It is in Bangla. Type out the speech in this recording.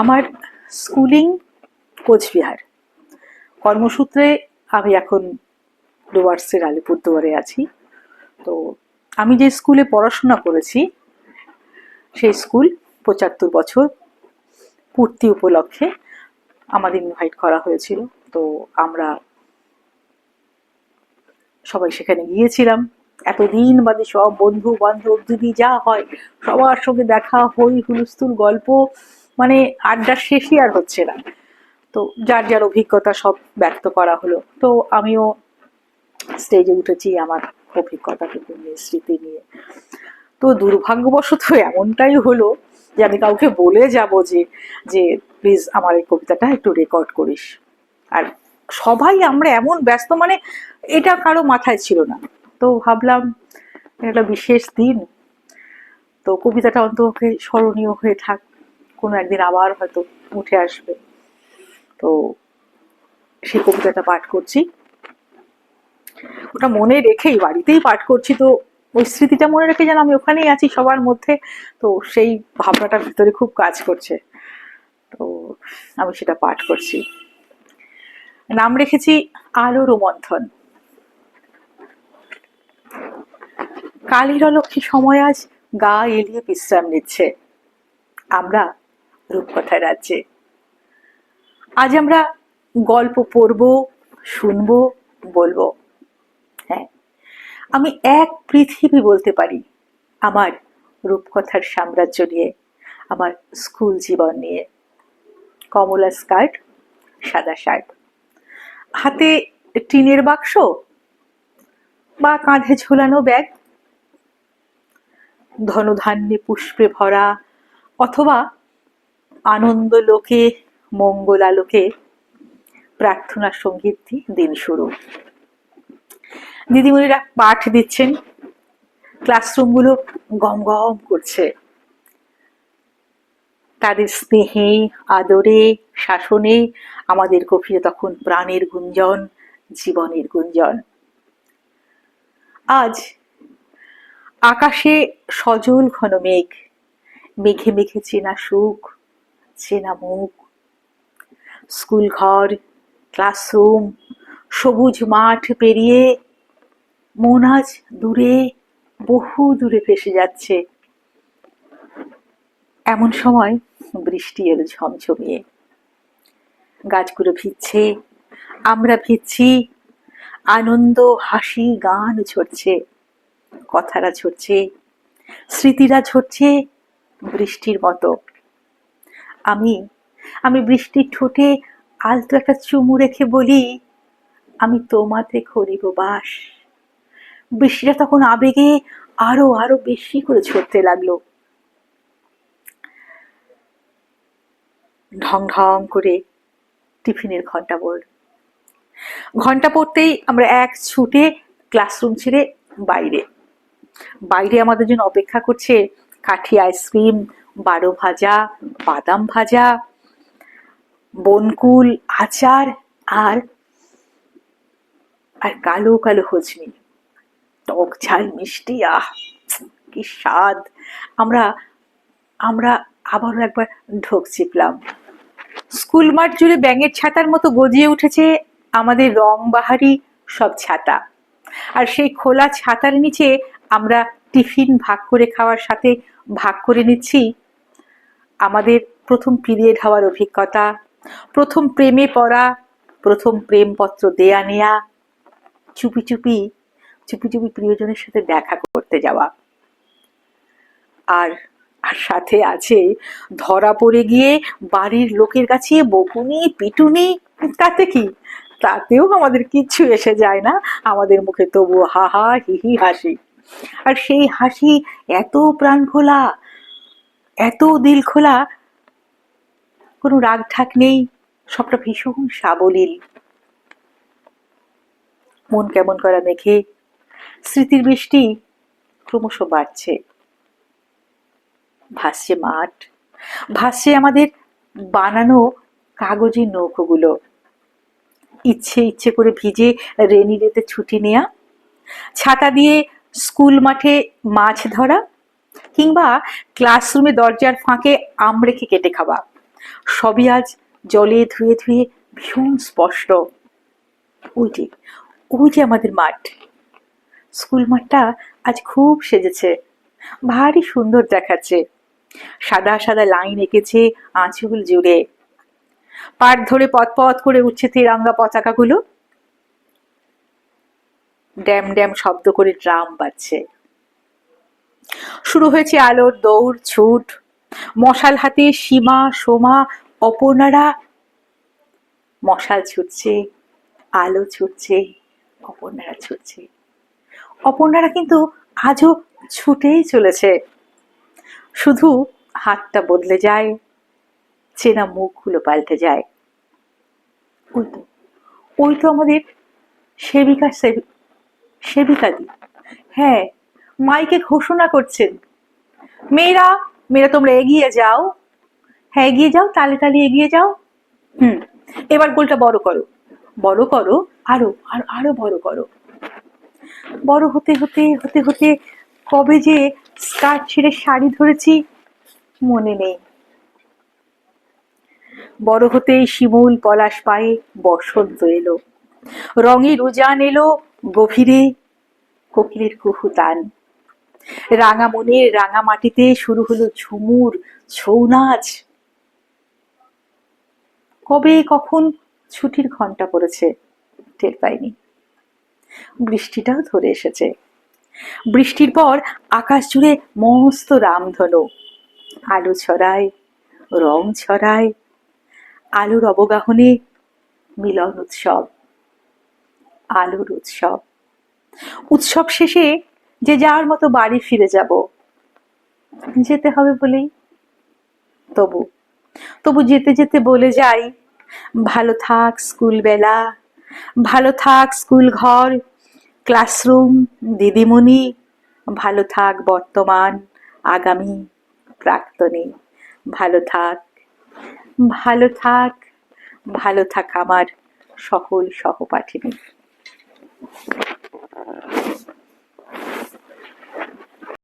আমার স্কুলিং কোচবিহার। কর্মসূত্রে আমি এখন ডুয়ার্সের আলিপুরদুয়ারে আছি। তো আমি যে স্কুলে পড়াশোনা করেছি, সেই স্কুল পঁচাত্তর বছর পূর্তি উপলক্ষে আমাদের ইনভাইট করা হয়েছিল। তো আমরা সবাই সেখানে গিয়েছিলাম। এতদিন বাদে সব বন্ধু বান্ধব দিদি যা হয়, সবার সঙ্গে দেখা হই হুলস্থুল গল্প মানে আড্ডার শেষই আর হচ্ছে না। তো যার যার অভিজ্ঞতা সব ব্যক্ত করা হলো। তো আমিও স্টেজে উঠেছি আমার অভিজ্ঞতাটুকু নিয়ে, স্মৃতি নিয়ে। তো দুর্ভাগ্যবশত এমনটাই হলো যে আমি কাউকে বলে যাব যে যে প্লিজ আমার এই কবিতাটা একটু রেকর্ড করিস। আর সবাই আমরা এমন ব্যস্ত মানে এটা কারও মাথায় ছিল না। তো ভাবলাম একটা বিশেষ দিন। তো কবিতাটা অন্তপক্ষে স্মরণীয় হয়ে থাক। কোনো একদিন আবার হয়তো উঠে আসবে। তো সেই কবিতাটা পাঠ করছি। ওটা মনে রেখেই, বাড়িতেই পাঠ করছি। তো ওই স্মৃতিটা মনে রেখে যেন আমি ওখানেই আছি সবার মধ্যে। তো সেই ভাবনাটার ভিতরে খুব কাজ করছে। তো আমি সেটা পাঠ করছি। নাম রেখেছি আলোর মন্থন। কালির অলক্ষী সময় আজ গা এলিয়ে বিশ্রাম নিচ্ছে। আমরা রূপকথার রাজ্যে আজ আমরা গল্প পড়ব, শুনব, বলব। হ্যাঁ আমি এক পৃথিবী বলতে পারি আমার রূপকথার সাম্রাজ্য নিয়ে, আমার স্কুল জীবন নিয়ে। কমলা স্কার্ট, সাদা শার্ট। হাতে টিনের বাক্স বা কাঁধে ঝোলানো ব্যাগ। ধনধান্যে পুষ্পে ভরা অথবা আনন্দ লোকে মঙ্গলালোকে প্রার্থনা সংগীত দিন শুরু। দিদিমণিরা পাঠ দিচ্ছেন, ক্লাসরুমগুলো গম গম করছে। তাদের স্নেহে, আদরে, শাসনে আমাদের গভীরে তখন প্রাণের গুঞ্জন, জীবনের গুঞ্জন। আজ আকাশে সজল ঘন মেঘ, মেঘে মেঘে চেনা সুখ চেনা মুখ। স্কুল ঘর, ক্লাসরুম, সবুজ মাঠ পেরিয়ে মন আজ দূরে, বহু দূরে ভেসে যাচ্ছে। এমন সময় বৃষ্টি এলো ঝমঝমিয়ে। গাছগুলো ভিজছে, আমরা ভিজছি, আনন্দ, হাসি, গান ঝরছে, কথারা ঝরছে, স্মৃতিরা ঝরছে বৃষ্টির মতো। আমি আমি বৃষ্টির ঠোঁটে আলতো একটা চুমু রেখে বলি, আমি তোমাতে করিব বাস। বৃষ্টিটা তখন আবেগে আরও আরও বেশি করে ঝরতে লাগল। ঢং ঢং করে টিফিনের ঘণ্টা পড়ল। ঘণ্টা পড়তেই আমরা এক ছুটে ক্লাসরুম ছেড়ে বাইরে। বাইরে আমাদের জন্য অপেক্ষা করছে কাঠি আইসক্রিম বারো ভাজা, বাদাম ভাজা, বনকুল, আচার আর আর কালো কালো হজমি। টক ঝাল, মিষ্টি, আহ, কি স্বাদ। আমরা আমরা আবারও একবার ঢোক চিপলাম। স্কুল মাঠ জুড়ে ব্যাঙের ছাতার মতো গজিয়ে উঠেছে আমাদের রং বাহারি সব ছাতা। আর সেই খোলা ছাতার নিচে আমরা টিফিন ভাগ করে খাওয়ার সাথে ভাগ করে নিচ্ছি আমাদের প্রথম পিরিয়ড হওয়ার অভিজ্ঞতা, প্রথম প্রেমে পড়া, প্রথম প্রেমপত্র দেয়া নেয়া, চুপি চুপি চুপি চুপি প্রিয়জনের সাথে দেখা করতে যাওয়া। আর আর সাথে আছে ধরা পড়ে গিয়ে বাড়ির লোকের কাছে বকুনি, পিটুনি, তাতে কি? তাতেও আমাদের কিচ্ছু এসে যায় না। আমাদের মুখে তবু হা হা, হি হি, হাসি। আর সেই হাসি এত প্রাণ খোলা এত দিল খোলা, কোনো রাগ ঠাক নেই, সবটা ভীষণ সাবলীল। মন কেমন করা মেঘে, স্মৃতির বৃষ্টি ক্রমশ বাড়ছে। ভাসছে মাঠ, ভাসছে আমাদের বানানো কাগজের নৌকোগুলো। ইচ্ছে ইচ্ছে করে ভিজে রেনি রেতে ছুটি নেয়া, ছাতা দিয়ে স্কুল মাঠে মাছ ধরা কিংবা ক্লাসরুমে দরজার ফাঁকে আম রেখে কেটে খাওয়া। সবই আজ জলে ধুয়ে ধুয়ে ভীষণ স্পষ্ট। ওই যে ওই যে আমাদের মাঠ। স্কুল মাঠটা আজ খুব সেজেছে, ভারী সুন্দর দেখাচ্ছে। সাদা সাদা লাইন এঁকেছে আঁচুল জুড়ে। পাট ধরে পথ পথ করে উঠছে তিরঙ্গা পতাকাগুলো। ড্যাম ড্যাম শব্দ করে ড্রাম বাজছে। শুরু হয়েছে আলোর দৌড়, ছুট। মশাল হাতে সীমা, সোমা, অপর্ণারা। মশাল ছুটছে, আলো ছুটছে, অপর্ণারা ছুটছে। অপর্ণারা কিন্তু আজও ছুটেই চলেছে। শুধু হাতটা বদলে যায়, চেনা মুখগুলো পাল্টে যায়। ওই তো ওই তো আমাদের সেবিকা সেবি- সেবিকাদি হ্যাঁ মাইকে ঘোষণা করছেন মেয়েরা মেয়েরা, তোমরা এগিয়ে যাও। হ্যাঁ এগিয়ে যাও, তালে তালে এগিয়ে যাও। হুম, এবার গোলটা বড় করো। বড় করো, আরও, আর আরও বড় করো। বড় হতে হতে হতে হতে কবে যে স্কার্ট ছেড়ে শাড়ি ধরেছি, মনে নেই। বড় হতে শিমুল পলাশ পায়ে বসন্ত এলো। রঙের উজান এলো গভীরে, কোকিলের কুহু তান রাঙা মনের রাঙা মাটিতে শুরু হলো ঝুমুর ছৌ নাচ কবে, কখন ছুটির ঘণ্টা পড়েছে টের পাইনি। বৃষ্টিটাও ধরে এসেছে। বৃষ্টির পর আকাশ জুড়ে মস্ত রামধনু। আলো ছড়ায়, রং ছড়ায়, আলোর অবগাহনে মিলন উৎসব। আলোর উৎসব। উৎসব শেষে যে যার মতো বাড়ি ফিরে যাব। যেতে হবে বলেই তবু। তবু যেতে যেতে বলে যাই, ভালো থাক স্কুল বেলা, ভালো থাক স্কুল ঘর, ক্লাসরুম, দিদিমণি, ভালো থাক বর্তমান, আগামী প্রাক্তনী, ভালো থাক ভালো থাক ভালো থাক আমার সকল সহপাঠিনী।